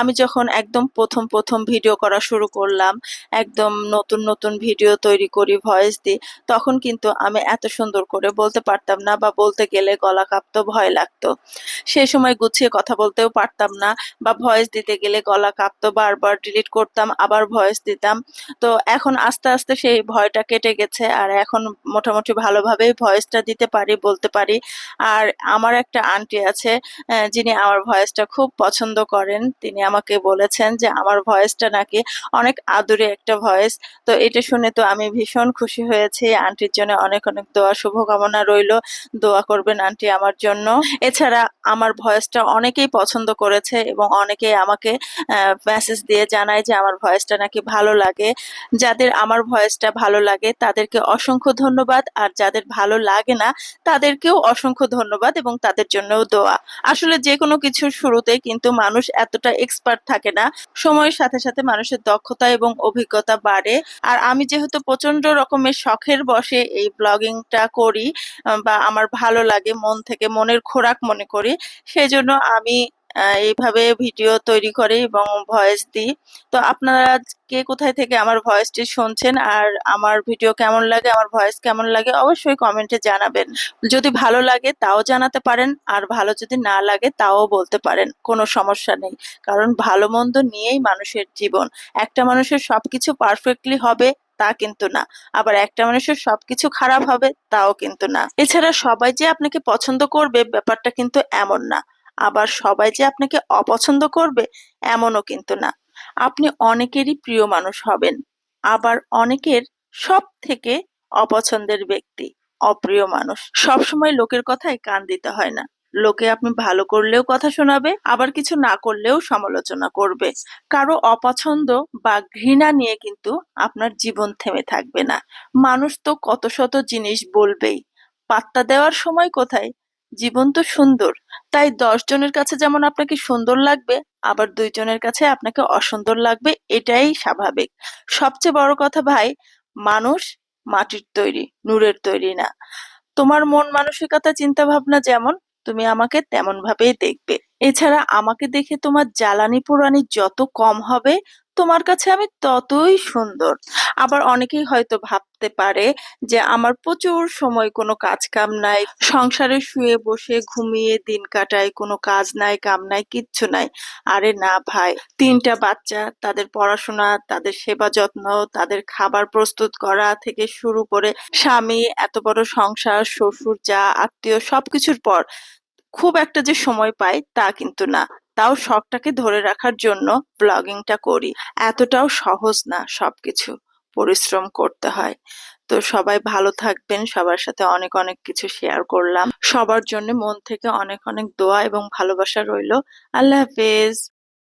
আমি যখন একদম প্রথম প্রথম ভিডিও করা শুরু করলাম, একদম নতুন নতুন ভিডিও তৈরি করি ভয়েস দিই, তখন কিন্তু আমি এত সুন্দর করে বলতে পারতাম না বা বলতে গেলে গলা কাঁপতো, ভয় লাগতো। সেই সময় গুছিয়ে কথা বলতেও পারতাম না বা ভয়েস দিতে গেলে গলা কাঁপতো, বারবার ডিলিট করতাম, আবার ভয়েস দিতাম। তো এখন আস্তে আস্তে সেই ভয়টা কেটে গেছে আর এখন মোটামুটি ভালোভাবেই ভয়েসটা দিতে পারি, বলতে পারি। আর আমার একটা আন্টি আছে যিনি আমার ভয়েসটা খুব পছন্দ করেন, তিনি আমাকে বলেছেন যে আমার ভয়েসটা নাকি অনেক আদুরে একটা ভয়েস। তো এটা শুনে তো আমি ভীষণ খুশি হয়েছি। আন্টির জন্য অনেক অনেক দোয়া, শুভকামনা রইল। দোয়া করবেন আন্টি আমার জন্য। এছাড়া আমার ভয়েসটা অনেকেই পছন্দ করেছে এবং অনেকেই আমাকে মেসেজ দিয়ে জানায় যে আমার ভয়েসটা নাকি ভালো লাগে। যাদের আমার ভয়েসটা ভালো লাগে তাদেরকে অসংখ্য ধন্যবাদ আর যাদের ভালো লাগে না তাদেরকেও অসংখ্য ধন্যবাদ এবং তাদের জন্যও দোয়া। আসলে যে কোনো কিছুর শুরুতে কিন্তু মানুষ এতটা এক্সপার্ট থাকে না, সময়ের সাথে সাথে মানুষের দক্ষতা এবং অভিজ্ঞতা বাড়ে। আর আমি যেহেতু প্রচণ্ড রকমের শখের বসে এই ব্লগিংটা করি, বা আমার ভালো লাগে, মন থেকে মনের খোরাক মনে করি সেজন্য আমি এইভাবে ভিডিও তৈরি করি এবং ভয়েস দিই। তো আপনারা কে কোথায় থেকে আমার ভয়েসটি শুনছেন আর আমার ভিডিও কেমন লাগে, আমার ভয়েস কেমন লাগে, অবশ্যই কমেন্টে জানাবেন। যদি ভালো লাগে তাও জানাতে পারেন, আর ভালো যদি না লাগে তাও বলতে পারেন, কোনো সমস্যা নেই। কারণ ভালো মন্দ নিয়েই মানুষের জীবন। একটা মানুষের সবকিছু পারফেক্টলি হবে তা কিন্তু না। আবার একটা মানুষের সবকিছু খারাপ হবে তাও কিন্তু না। এছাড়া সবাই যে আপনাকে পছন্দ করবে ব্যাপারটা কিন্তু এমন না। আবার সবাই যে আপনাকে অপছন্দ করবে, এমনও কিন্তু না। আপনি অনেকেরই প্রিয় মানুষ হবেন, আবার অনেকের সব থেকে অপছন্দের ব্যক্তি অপ্রিয় মানুষ। সবসময় লোকের কথায় কান দিতে হয় না। লোকে আপনি ভালো করলেও কথা শোনাবে, আবার কিছু না করলেও সমালোচনা করবে। কারও অপছন্দ বা ঘৃণা নিয়ে কিন্তু আপনার জীবন থেমে থাকবে না। মানুষ তো কত শত জিনিস বলবেই। পাত্তা দেওয়ার সময় কোথায়? জীবন তো সুন্দর। তাই দশ জনের কাছে যেমন আপনাকে সুন্দর লাগবে, আবার দুইজনের কাছে আপনাকে অসুন্দর লাগবে, এটাই স্বাভাবিক। সবচেয়ে বড় কথা ভাই, মানুষ মাটির তৈরি, নূরের তৈরি না। তোমার মন মানসিকতা চিন্তা ভাবনা যেমন, তুমি আমাকে তেমন ভাবেই দেখবে। এছাড়া আমাকে দেখে তোমার জ্বালানি পোড়ানি যত কম হবে তোমার কাছে আমি ততই সুন্দর। আবার অনেকেই হয়তো ভাবতে পারে যে আমার প্রচুর সময় কোনো কাজ কাম নাই, সংসারে শুয়ে বসে ঘুমিয়ে দিন কাটাই কোনো কাজ নাই, কাম নাই, কিচ্ছু নাই। আরে না ভাই, তিনটা বাচ্চা, তাদের পড়াশোনা, তাদের সেবা যত্ন, তাদের খাবার প্রস্তুত করা থেকে শুরু করে স্বামী, এত বড় সংসার, শ্বশুর, যা আত্মীয়, সবকিছুর পর খুব একটা যে সময় পাই তা কিন্তু না। তাও শখটাকে ধরে রাখার জন্য ব্লগিংটা করি। এতটাও সহজ না সবকিছু। পরিশ্রম করতে হয়। তো সবাই ভালো থাকবেন। সবার সাথে অনেক অনেক কিছু শেয়ার করলাম। সবার জন্য মন থেকে অনেক অনেক দোয়া এবং ভালোবাসা রইল। আল্লাহ হাফেজ।